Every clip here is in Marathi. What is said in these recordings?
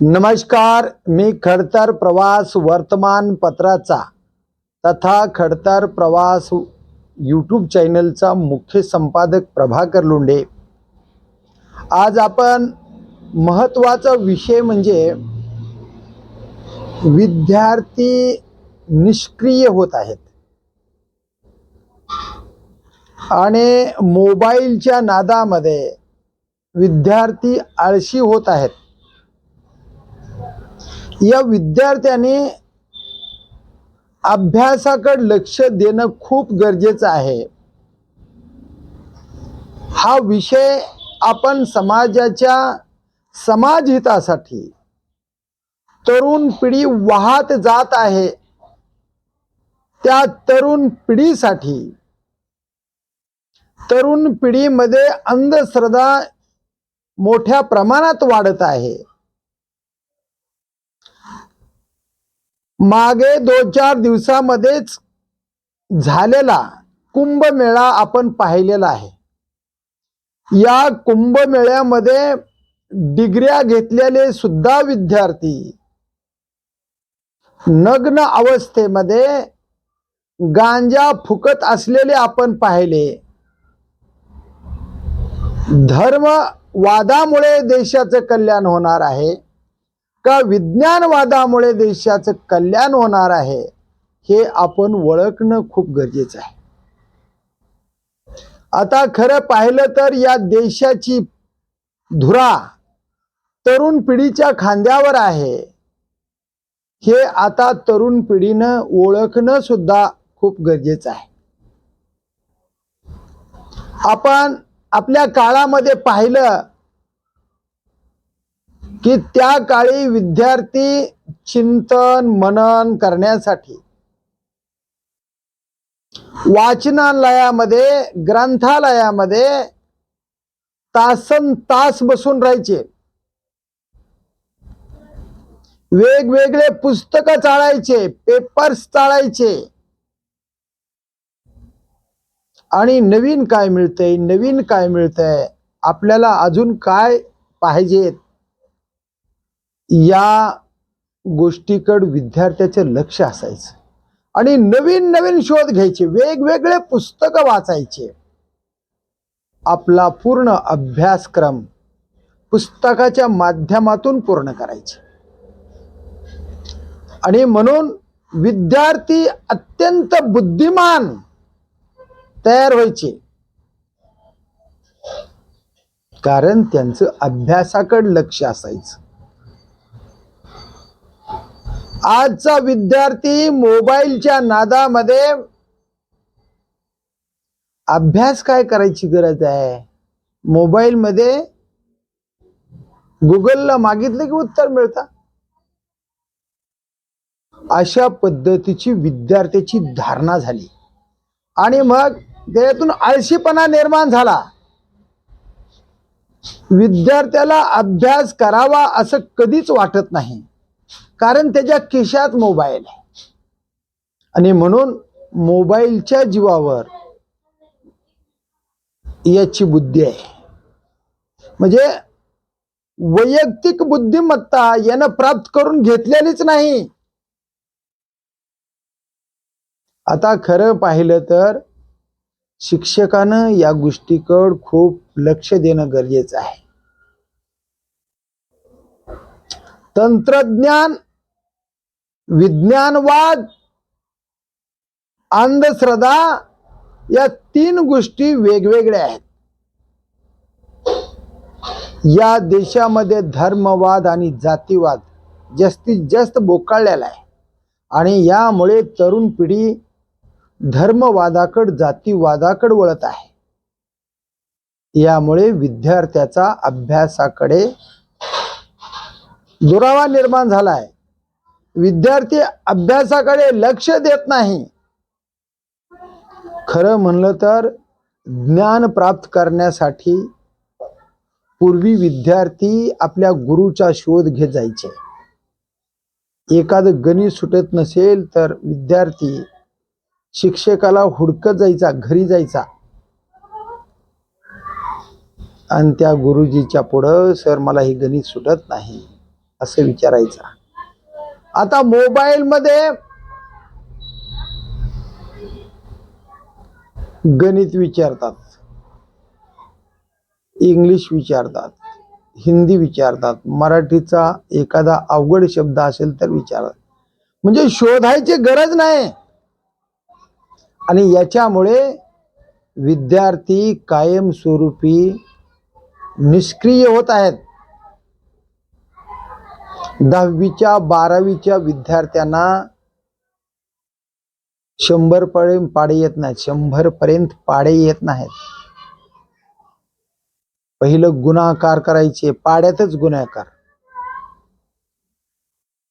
नमस्कार मी खडतर प्रवास वर्तमानपत्राचा तथा खडतर प्रवास यूट्यूब चॅनलचा मुख्य संपादक प्रभाकर लोंढे. आज आपण महत्त्वाचा विषय म्हणजे विद्यार्थी निष्क्रिय होत आहेत. आणि मोबाईलच्या नादामध्ये विद्यार्थी आळशी होत आहेत. या विद्यार्थ्यांनी अभ्यासाकडे लक्ष देणं खूप गरजेचं आहे. हा विषय आपण समाजाच्या समाजहितासाठी तरुण पिढी वाहत जात आहे. त्या तरुण पिढीसाठी तरुण पिढीमध्ये अंधश्रद्धा मोठ्या प्रमाणात वाढत आहे. मागे दोन चार दिवसामध्येच झालेला कुंभमेळा आपण पाहिलेला आहे. या कुंभमेळ्यामध्ये डिग्र्या घेतलेले सुद्धा विद्यार्थी नग्न अवस्थेमध्ये गांजा फुकत असलेले आपण पाहिले. धर्मवादामुळे देशाचं कल्याण होणार आहे. का विज्ञानवादामुळे देशाचं कल्याण होणार आहे हे आपण ओळखणं खूप गरजेचं आहे. आता खरं पाहिलं तर या देशाची धुरा तरुण पिढीच्या खांद्यावर आहे. हे आता तरुण पिढीनं ओळखणं सुद्धा खूप गरजेचं आहे. आपण आपल्या काळामध्ये पाहिलं की त्या काळी विद्यार्थी चिंतन मनन करण्यासाठी वाचनालयामध्ये ग्रंथालयामध्ये तासन तास बसून राहायचे. वेगवेगळे पुस्तक चाळायचे पेपर्स चाळायचे. आणि नवीन काय मिळतंय नवीन काय मिळतंय आपल्याला अजून काय पाहिजेत? या गोष्टीकड विद्यार्थ्याचं लक्ष असायचं. आणि नवीन नवीन शोध घ्यायचे वेगवेगळे पुस्तकं वाचायचे. आपला पूर्ण अभ्यासक्रम पुस्तकाच्या माध्यमातून पूर्ण करायचे. आणि म्हणून विद्यार्थी अत्यंत बुद्धिमान तयार व्हायचे. कारण त्यांचं अभ्यासाकडे लक्ष असायचं. आजचा विद्यार्थी मोबाईलच्या नादामध्ये अभ्यास काय करायची गरज आहे? मोबाईलमध्ये गुगलला मागितलं की उत्तर मिळतं? अशा पद्धतीची विद्यार्थ्याची धारणा झाली. आणि मग त्यातून आळशीपणा निर्माण झाला. विद्यार्थ्याला अभ्यास करावा असं कधीच वाटत नाही. कारण त्याच्या खिशात मोबाईल आहे. आणि म्हणून मोबाईलच्या जीवावर याची बुद्धी आहे. म्हणजे वैयक्तिक बुद्धिमत्ता यानं प्राप्त करून घेतलेलीच नाही. आता खरं पाहिलं तर शिक्षकानं या गोष्टीकड खूप लक्ष देणं गरजेचं आहे. तंत्रज्ञान विज्ञानवाद अंधश्रद्धा या तीन गोष्टी वेगवेगळ्या आहेत. या देशामध्ये धर्मवाद आणि जातीवाद जास्तीत जास्त बोकाळलेला आहे. आणि यामुळे तरुण पिढी धर्मवादाकड जातीवादाकड वळत आहे. यामुळे विद्यार्थ्याचा अभ्यासाकडे दुरावा निर्माण झालाय. विद्यार्थी अभ्यासाकडे लक्ष देत नाही. खरं म्हणलं तर ज्ञान प्राप्त करण्यासाठी पूर्वी विद्यार्थी आपल्या गुरुचा शोध घेत जायचे. एखादं गणित सुटत नसेल तर विद्यार्थी शिक्षकाला हुडकत जायचा घरी जायचा. आणि त्या गुरुजीच्या पुढं सर मला हे गणित सुटत नाही. असं विचारायचं. आता मोबाईल मध्ये गणित विचारतात. इंग्लिश विचारतात. हिंदी विचारतात. मराठीचा एखादा अवघड शब्द असेल तर विचारतात. म्हणजे शोधायची गरज नाही. आणि याच्यामुळे विद्यार्थी कायमस्वरूपी निष्क्रिय होत आहेत. दहावीच्या बारावीच्या विद्यार्थ्यांना शंभर पर्यंत पाडे येत नाहीत. शंभर पर्यंत पाडे येत नाहीत. पहिलं गुन्हाकार करायचे. पाड्यातच गुन्हाकार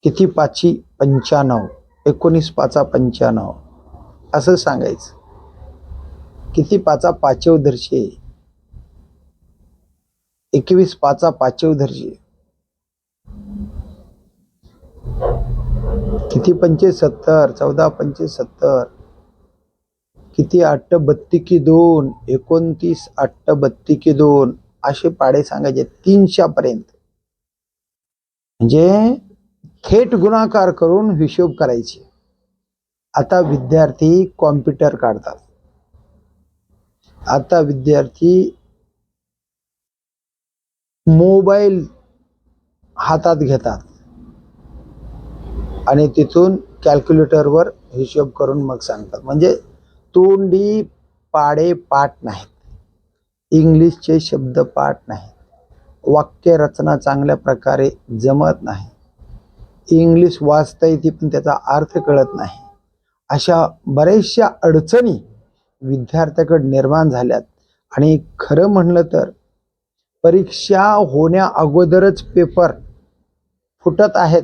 किती? पाची पंच्याण्णव. एकोणीस पाचा पंच्याण्णव. असं सांगायचं. किती पाचा पाचव धरशे एकवीस पाचा पाचव धरशे किती पंचे सत्तर चौदा पंचे सत्तर किती अट्ट बत्ती की दोन एकोणतीस अट्ट बत्तीकी दोन असे पाडे सांगायचे तीनशापर्यंत. म्हणजे थेट गुणाकार करून हिशोब करायचे. आता विद्यार्थी कॉम्प्युटर काढतात. आता विद्यार्थी मोबाईल हातात घेतात. आणि तिथून कॅल्क्युलेटरवर हिशोब करून मग सांगतात. म्हणजे तोंडी पाडे पाठ नाहीत. इंग्लिशचे शब्द पाठ नाहीत. वाक्य रचना चांगल्या प्रकारे जमत नाही. इंग्लिश वाचता येते पण त्याचा अर्थ कळत नाही. अशा बऱ्याचशा अडचणी विद्यार्थ्याकडे निर्माण झाल्यात. आणि खरं म्हणलं तर परीक्षा होण्या अगोदरच पेपर फुटत आहेत.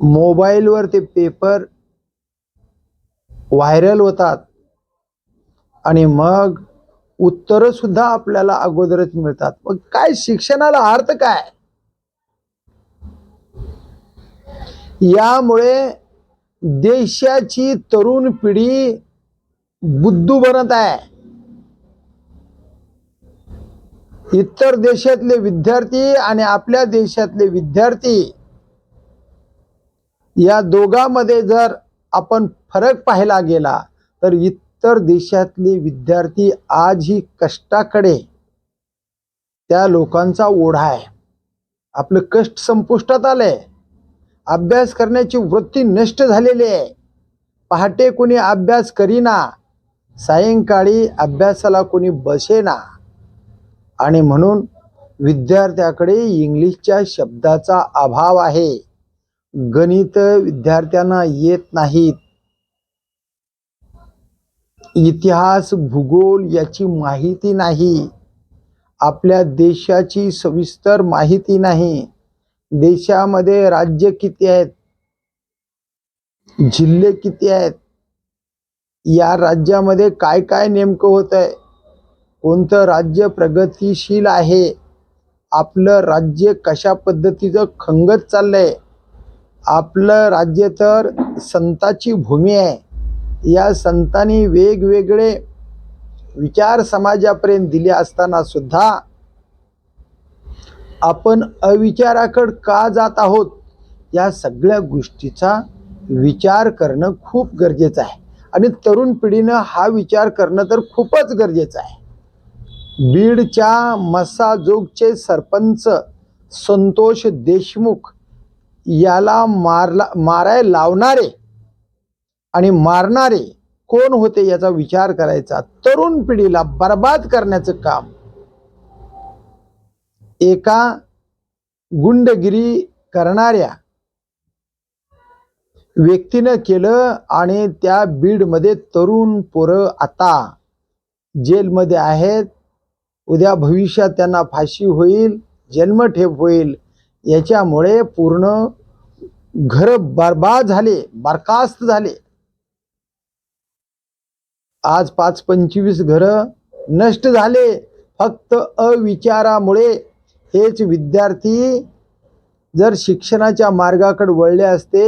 मोबाईलवर ते पेपर व्हायरल होतात. आणि मग उत्तर सुद्धा आपल्याला अगोदरच मिळतात. मग काय शिक्षणाला अर्थ काय? यामुळे देशाची तरुण पिढी बुद्धू बनत आहे. इतर देशातले विद्यार्थी आणि आपल्या देशातले विद्यार्थी या दोघांमध्ये जर आपण फरक पाहायला गेला तर इतर देशातले विद्यार्थी आजही कष्टाकडे त्या लोकांचा ओढा आहे. आपलं कष्ट संपुष्टात आलंय. अभ्यास करण्याची वृत्ती नष्ट झालेली आहे. पहाटे कोणी अभ्यास करीना सायंकाळी अभ्यासाला कोणी बसेना. आणि म्हणून विद्यार्थ्याकडे इंग्लिशच्या शब्दाचा अभाव आहे. गणित विद्यार्थ्यांना येत नाहीत. इतिहास भूगोल याची माहिती नाही. आपल्या देशाची सविस्तर माहिती नाही. देशामध्ये राज्य किती आहेत? जिल्हे किती आहेत? या राज्यामध्ये काय काय नेमकं होत आहे कोणतं राज्य प्रगतीशील आहे? आपलं राज्य कशा पद्धतीचं खंगत चाललंय? आपलं राज्य तर संताची भूमी आहे. या संतांनी वेगवेगळे विचार समाजापर्यंत दिले असताना सुद्धा आपण अविचाराकड का जात आहोत या सगळ्या गोष्टीचा विचार करणं खूप गरजेचं आहे. आणि तरुण पिढीनं हा विचार करणं तर खूपच गरजेचं आहे. बीडच्या मसाजोगचे सरपंच संतोष देशमुख याला मारला माराय लावणारे आणि मारणारे कोण होते याचा विचार करायचा. तरुण पिढीला बर्बाद करण्याचं काम. एका गुंडगिरी करणाऱ्या व्यक्तीनं केलं आणि त्या बीडमध्ये तरुण पोरं आता जेलमध्ये आहेत. उद्या भविष्यात त्यांना फाशी होईल जन्मठेप होईल. याच्यामुळे पूर्ण घर बर्बाद झाले बरखास्त झाले. आज पाच पंचवीस घर नष्ट झाले फक्त अविचारामुळे. हेच विद्यार्थी जर शिक्षणाच्या मार्गाकडे वळले असते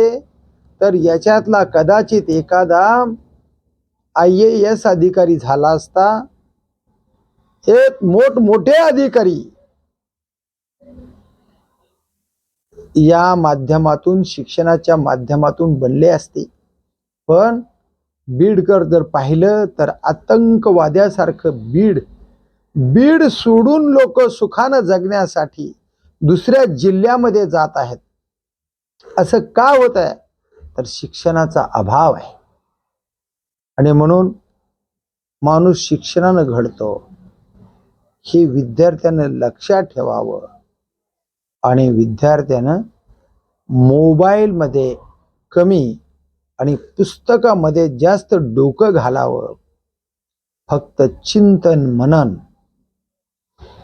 तर याच्यातला कदाचित एखादा आय ए एस अधिकारी झाला असता. हे मोठमोठे अधिकारी या माध्यमातून शिक्षणाच्या माध्यमातून बनले असते. पण बीडकर जर पाहिलं तर आतंकवाद्यासारखं बीड बीड सोडून लोक सुखानं जगण्यासाठी दुसऱ्या जिल्ह्यामध्ये जात आहेत. असं का होत आहे? तर शिक्षणाचा अभाव आहे. आणि म्हणून माणूस शिक्षणानं घडतो. हे विद्यार्थ्यानं लक्षात ठेवावं. आणि विद्यार्थ्यानं मोबाईलमध्ये कमी आणि पुस्तकामध्ये जास्त डोकं घालावं. फक्त चिंतन मनन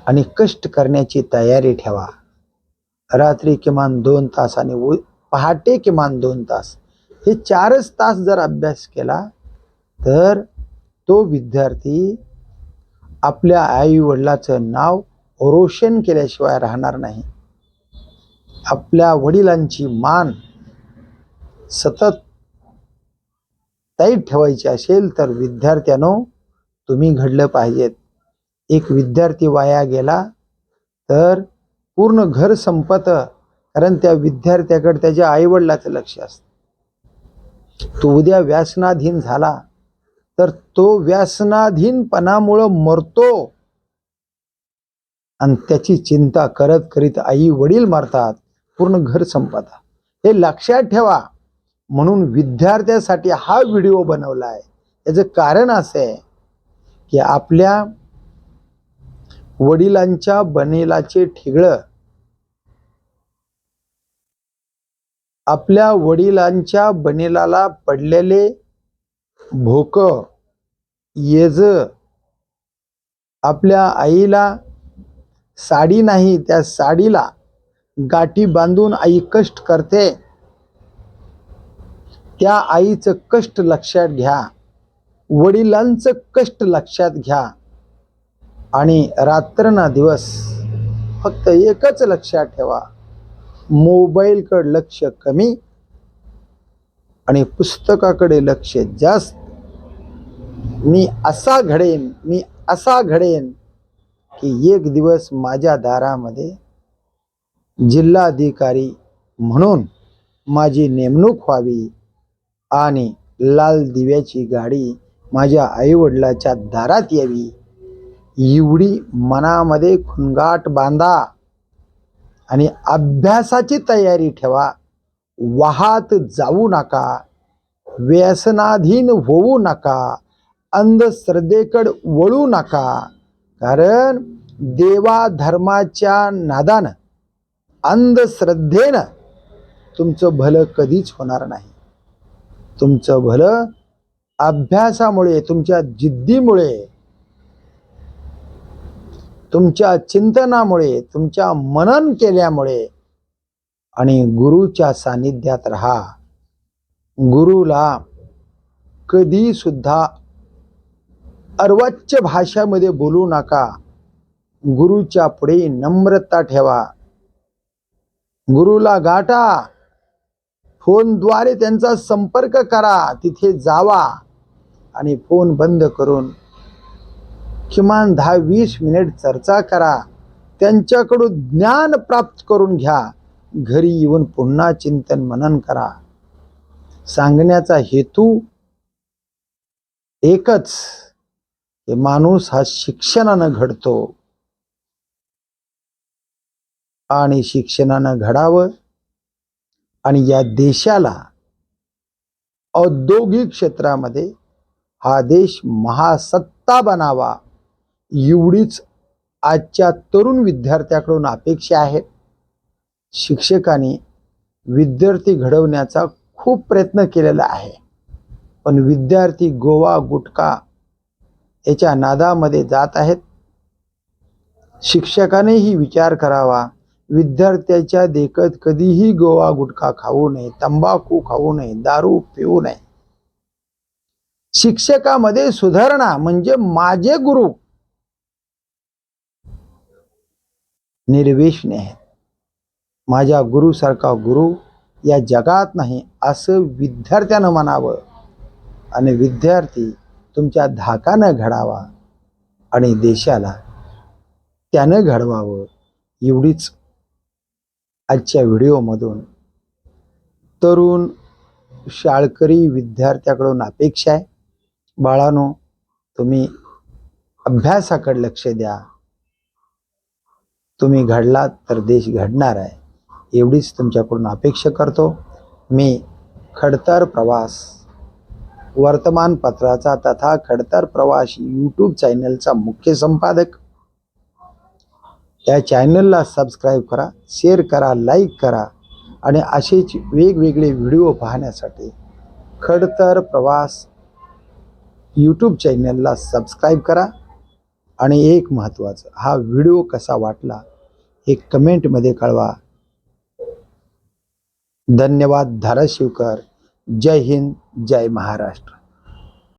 आणि कष्ट करण्याची तयारी ठेवा. रात्री किमान दोन तास आणि उ- पहाटे किमान दोन तास. हे चारच तास जर अभ्यास केला तर तो विद्यार्थी आपल्या आई वडिलाचं नाव रोशन केल्याशिवाय राहणार नाही. आपल्या वडिलांची मान सतत ताईट ठेवायची असेल तर विद्यार्थ्यानो तुम्ही घडलं पाहिजेत. एक विद्यार्थी वाया गेला तर पूर्ण घर संपत कारण त्या विद्यार्थ्याकडे त्याच्या आईवडिलाचं लक्ष असतं. तो उद्या व्यसनाधीन झाला तर तो व्यसनाधीनपणामुळं मरतो. आणि त्याची चिंता करत करीत आई वडील मरतात. पूर्ण घर संपता. हे लक्षात ठेवा. म्हणून विद्यार्थ्यासाठी हा व्हिडिओ बनवला आहे याचं कारण असं आहे की आपल्या वडिलांच्या बनेलाचे ठिगळं आपल्या वडिलांच्या बनेलाला पडलेले भोक येज आपल्या आईला साडी नाही त्या साडीला गाठी बांधून आई कष्ट करते. त्या आईचं कष्ट लक्षात घ्या. वडिलांचं कष्ट लक्षात घ्या. आणि रात्र ना दिवस फक्त एकच लक्षात ठेवा. मोबाईलकडे लक्ष कमी आणि पुस्तकाकडे लक्ष जास्त. मी असा घडेन मी असा घडेन की एक दिवस माझ्या दारामध्ये जिल्हाधिकारी म्हणून माझी नेमणूक व्हावी आणि लाल दिव्याची गाडी माझ्या आईवडिलाच्या दारात यावी. एवढी मनामध्ये खुणगाट बांधा आणि अभ्यासाची तयारी ठेवा. वाहात जाऊ नका. व्यसनाधीन होऊ नका. अंधश्रद्धेकडे वळू नका. कारण देवा धर्माच्या नादानं अंधश्रद्धेनं तुमचं भलं कधीच होणार नाही. तुमचं भलं अभ्यासामुळे तुमच्या जिद्दीमुळे तुमच्या चिंतनामुळे तुमच्या मनन केल्यामुळे आणि गुरुच्या सानिध्यात राहा. गुरुला कधी सुद्धा अर्वाच्य भाषामध्ये बोलू नका. गुरुच्या पुढे नम्रता ठेवा. गुरुला गाठा. फोनद्वारे त्यांचा संपर्क करा. तिथे जावा. आणि फोन बंद करून किमान दहा वीस मिनिट चर्चा करा. त्यांच्याकडून ज्ञान प्राप्त करून घ्या. घरी येऊन पुन्हा चिंतन मनन करा. सांगण्याचा हेतू एकच. माणूस हा शिक्षणानं घडतो. आणि शिक्षणानं घडावं आणि या देशाला औद्योगिक क्षेत्रामध्ये हा देश महासत्ता बनावा एवढीच आजच्या तरुण विद्यार्थ्याकडून अपेक्षा आहे. शिक्षकांनी विद्यार्थी घडवण्याचा खूप प्रयत्न केलेला आहे. पण विद्यार्थी गोवा गुटखा याच्या नादामध्ये जात आहेत. शिक्षकानेही विचार करावा. विद्यार्थ्याच्या देखत कधीही गोवा गुटखा खाऊ नये तंबाखू खाऊ नये दारू पिऊ नये. शिक्षकामध्ये सुधारणा म्हणजे माझे गुरु निर्वेशने आहेत. माझ्या गुरुसारखा गुरु या जगात नाही असं विद्यार्थ्यानं म्हणावं. आणि विद्यार्थी तुमच्या धाकानं घडावा आणि देशाला त्यानं घडवावं एवढीच आजच्या व्हिडिओमधून तरुण शाळकरी विद्यार्थ्याकडून अपेक्षा आहे. बाळानो तुम्ही अभ्यासाकडे लक्ष द्या. तुम्ही घडलात तर देश घडणार आहे. एवढीच तुमच्याकडून अपेक्षा करतो. मी खडतर प्रवास वर्तमानपत्राचा तथा खडतर प्रवास यूट्यूब चॅनलचा मुख्य संपादक त्या चॅनलला सबस्क्राईब करा शेअर करा लाईक करा आणि असेच वेगवेगळे व्हिडिओ पाहण्यासाठी खडतर प्रवास यूट्यूब चॅनलला सबस्क्राईब करा आणि एक महत्त्वाचं हा व्हिडिओ कसा वाटला हे कमेंटमध्ये कळवा. धन्यवाद धाराशिवकर. जय हिंद जय महाराष्ट्र.